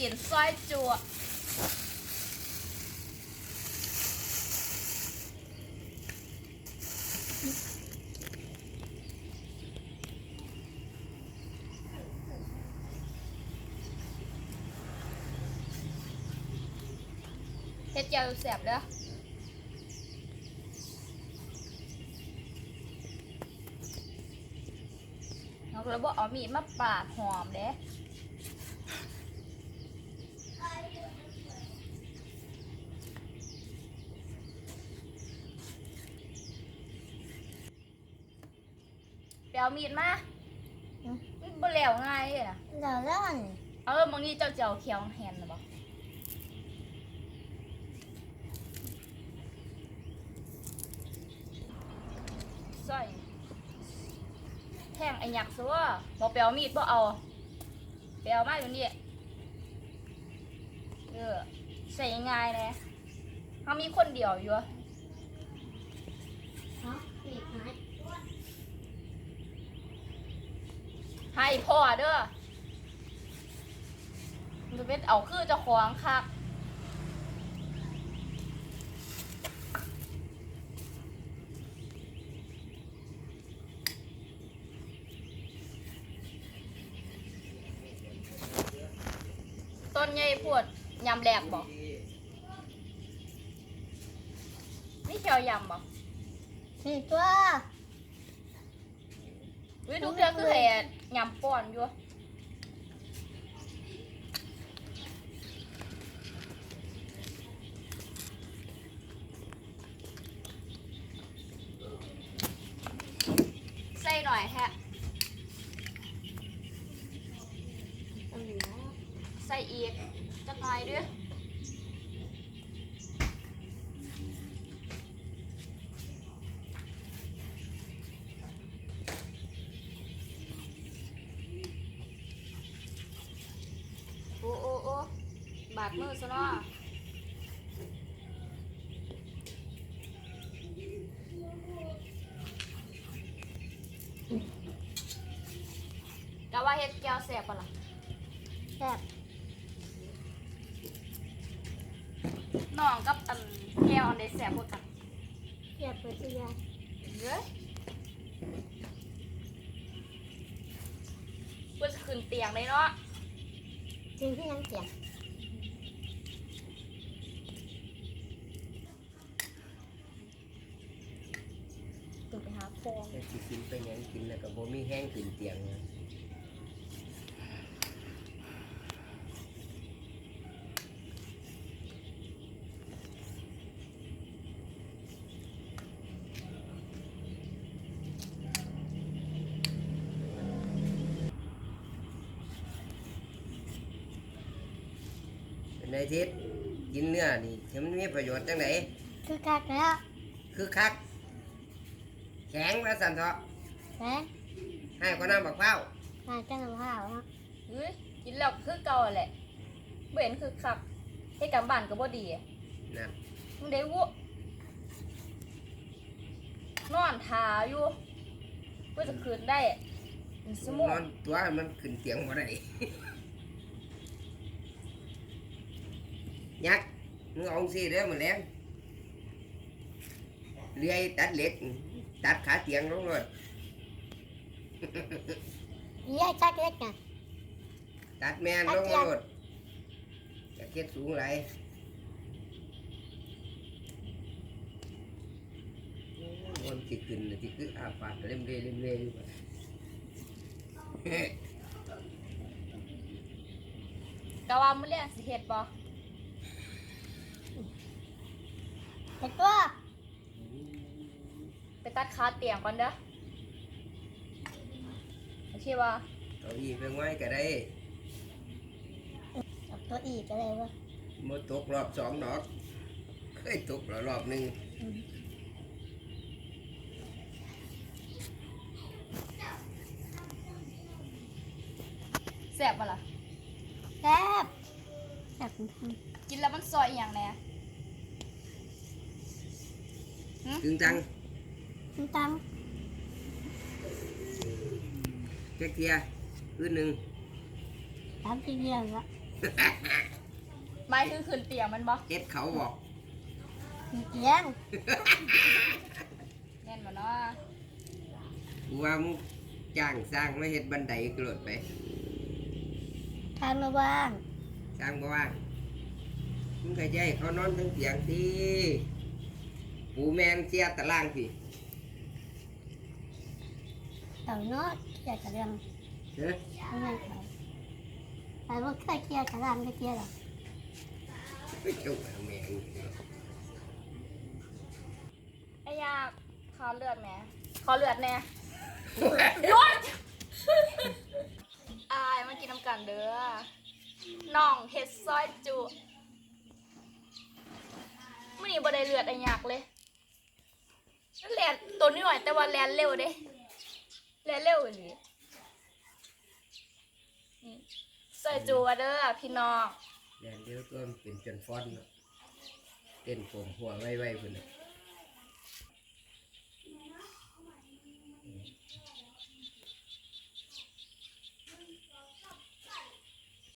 กินซอยจัวเฮ็ดเจียวแสบเด้อเราก็เลยบอกเอามีดมาปาดหอมเด้ ไปเอามีดมามันบ่แล้วง่ายเลยนะเดี๋ยวร้อนเออบางทีเจ้าเจ้าเขียวแฮนนะบ่ใส่แทงไอ้หยักซัวบ่ไปเอามีดบ่เอาไปเอามาอยู่นี่เออใส่ง่ายเลยเขามีคนเดียวอยู่ฮะปีกหาย ให้พ่อเด้อมันจะเป็นเอาคือเจะขวางคักต้นใหญ่พวดยำแหลกบอกนี่เขียวยำบอกนี่ตัว วิทุกเดือนคือเห็ดยำป้อนอยู่ใส่หน่อยแฮะใส่อีกจักหน่อยด้วย บาดมือซะเนาะกะว่าเฮ็ดแก้วแสบปะล่ะแซ่บน้องกับอันแก้วอันใดแสบกว่ากันแซ่บไปที่ยาเย้ยเพื่อจะขึ้นเตียงเลยเนาะ จริงที่ยังเสียง ขึ้นไปหาฟองแต่สิกินไปหยังกินแล้วก็บ่มีแห้งขึ้นเตียงนะเป็นไงทิศกินเนื้อนี่เห็นมันมีประโยชน์จังไหนคือกักแล้ว คือคัก แข็งและสันเถาะแซ่ให้กว่าน้ำบักเป้าวมาจ้างข้าวนะเฮ้ยกินแล้วคือเก่าแหละเบ่เห็นคือคักให้กำบ้านก็บ่ดีอะนั่นมึงได้วุนอนทาอยู่เพื่อจะคืนได้เป็นสมนองอนตัวมันขึ้นเตียงบ่ได้ ยักษ์มึงเอาสิเด้อมันแรงเลื่อยตัดเหล็ก ตัดขาเตียงลงเลยยายจักเล็กไงตัดแม่นลงรถจะเก็ดสูงไรมันติขึ้นน่ะติคืออาปากเล่มเล่เล่มเล่อยู่บัดกะว่ามื้อแรกสิเฮ็ดบ่เห็ดตัวไป ตัดขาเตียงก่อนเด้อโอเคบ่เอาอีกไปไว้ก็ได้เอาตัวอีกอะไรวะมาตกรอบสองดอกเคยตกแล้วรอบหนึ่งแซ่บบ่ล่ะแซ่บแซ่บกินแล้วมันซอยอหย่างแหน่ตึงตังน้ำ ตังแค่เทียคืนหนึ่งตามที่เรียนละคหมายถึงขึ้นเตียงมันบ่เฮ็ดเขาบอกเตียงแน่นบ่เนาะกูว่ามึงจ้างสร้างมาเฮ็ดบันไดกระโดดไปทางระว่างสร้างบ่ว่างมึงก็จะให้เขานอนทั้งเตียงสิปูแมนเสียตารางสิ เต่าเนาะเคลียร์กับเรื่องเฮ้ยไม่ไม่ไปไปว่าเคยเคลียร์กับร่างไม่เคลียร์หรอกไปจุกเอาแมงไอ้ยาขอเลือดแหม่ขอเลือดแหน่หยุดอายมากินน้ำกันเด้อน้องเฮ็ดซอยจุมื้อนี้บ่ได้เลือดไอ้ยักษ์เลยแลนตัวนิดหน่อยแต่ว่าแลนเร็วเด้ แลนเร็วอีหลีนี่ซอยจูวเด้อพี่น้อง แดนเดียวตัวเป็นจนฟอนเนาะเต้นผมหัวไว้ๆพุ่นน่ะ